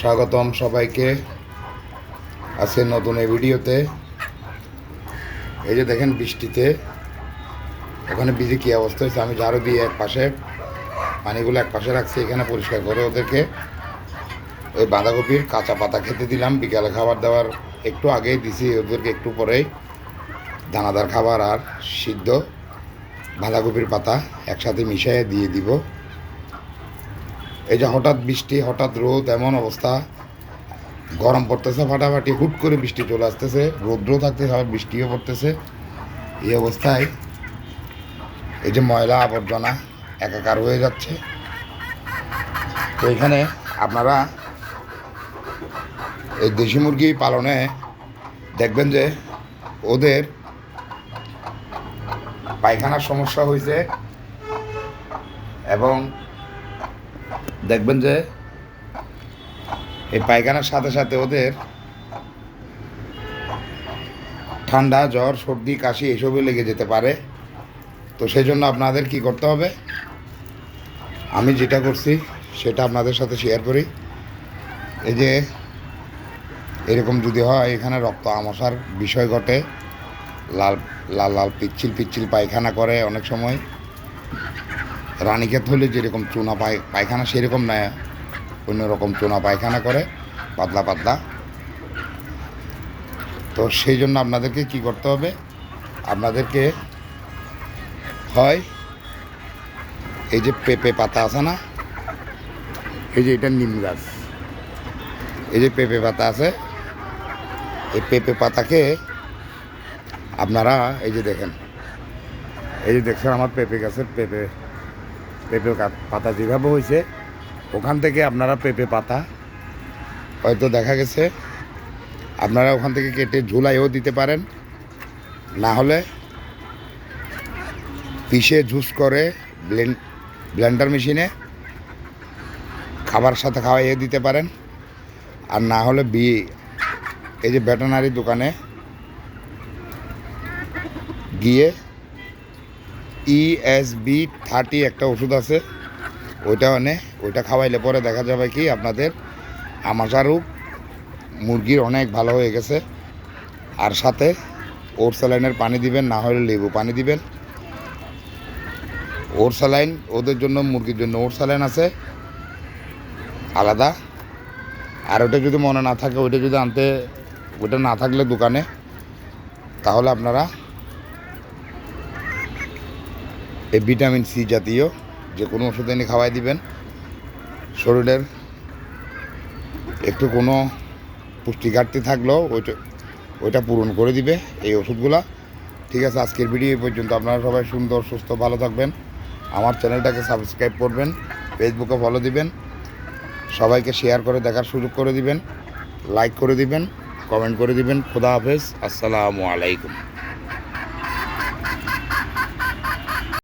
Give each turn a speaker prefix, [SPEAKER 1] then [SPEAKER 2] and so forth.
[SPEAKER 1] স্বাগতম সবাইকে আজকে নতুন এই ভিডিওতে। এই যে দেখেন বৃষ্টিতে ওখানে বিজি কী অবস্থা হয়েছে? আমি ঝাড়ু দিয়ে এক পাশে, পানিগুলো এক পাশে রাখছি, এখানে পরিষ্কার করে ওদেরকে ওই বাঁধাকপির কাঁচা পাতা খেতে দিলাম। বিকালে খাবার দাবার একটু আগেই দিছি, ওদেরকে একটু পরেই। দানাদার খাবার আর সিদ্ধ বাঁধাকপির পাতা একসাথে মিশিয়ে দিয়ে দিব। এই যে হঠাৎ বৃষ্টি, হঠাৎ রোদ, এমন অবস্থা। গরম পড়তেছে ফাটাফাটি, হুট করে বৃষ্টি চলে আসতেছে। রৌদ্র থাকতেছে, আবার বৃষ্টিও পড়তেছে। এই অবস্থায় এই যে ময়লা আবর্জনা একাকার হয়ে যাচ্ছে। তো এখানে আপনারা এই দেশি মুরগি পালনে দেখবেন যে ওদের পায়খানার সমস্যা হয়েছে এবং দেখবেন যে এই পায়খানার সাথে সাথে ওদের ঠান্ডা, জ্বর, সর্দি, কাশি এসবই লেগে যেতে পারে। তো সেই জন্য আপনাদের কি করতে হবে? আমি যেটা করছি, সেটা আপনাদের সাথে শেয়ার করি। এই যে এরকম যদি হয়, এখানে রক্ত আমশার বিষয় ঘটে। লাল লাল লাল পিচ্ছিল পিচ্ছিল পায়খানা করে অনেক সময়। রানীক্ষেত হলে যেরকম চুনা পায় পায়খানা সেরকম নয়। অন্যরকম চুনা পায়খানা করে, পাতলা পাতলা। তো সেই জন্য আপনাদেরকে কি করতে হবে? আপনাদেরকে হয় এই যে পেঁপে পাতা আছে না? এই যে এটা নিম গাছ। এই যে পেঁপে পাতা আছে, এই পেঁপে পাতাকে আপনারা এই যে দেখেন। এই যে দেখছেন আমার পেঁপে গাছের পেঁপে। পেঁপে পাতা যেভাবে হয়েছে, ওখান থেকে আপনারা পেঁপে পাতা, হয়তো দেখা গেছে, আপনারা ওখান থেকে কেটে ঝুলাইও দিতে পারেন। না হলে পিষে জুস করে ব্লেন্ড ব্লেন্ডার মেশিনে খাবার সাথে খাওয়াইয়ে দিতে পারেন। আর না হলে বি এই যে ভেটেনারি দোকানে গিয়ে ইএসবি থার্টি একটা ওষুধ আছে। ওইটা এনে ওইটা খাওয়াইলে পরে দেখা যাবে কি আপনাদের আমাশা রোগ মুরগির অনেক ভালো হয়ে গেছে। আর সাথে ওর স্যালাইনের পানি দিবেন, না হলে লেবু পানি দিবেন। ওর স্যালাইন, ওদের জন্য, মুরগির জন্য ওর স্যালাইন আছে। আলাদা। আর ওটা যদি মনে না থাকে, ওইটা যদি আনতে ওটা না থাকলে দোকানে, তাহলে আপনারা এই ভিটামিন সি জাতীয় যে কোনো ওষুধ এনে খাওয়াই দিবেন। শরীরের একটু কোনো পুষ্টি ঘাটতি থাকলেও ওইটা ওইটা পূরণ করে দিবে এই ওষুধগুলা। ঠিক আছে, আজকের ভিডিও এই পর্যন্ত। আপনারা সবাই সুন্দর, সুস্থ, ভালো থাকবেন। আমার চ্যানেলটাকে সাবস্ক্রাইব করবেন ফেসবুকে ফলো দিবেন, সবাইকে শেয়ার করে দেখার সুযোগ করে দিবেন লাইক করে দিবেন কমেন্ট করে দিবেন। খোদা হাফেজ, আসসালামু আলাইকুম।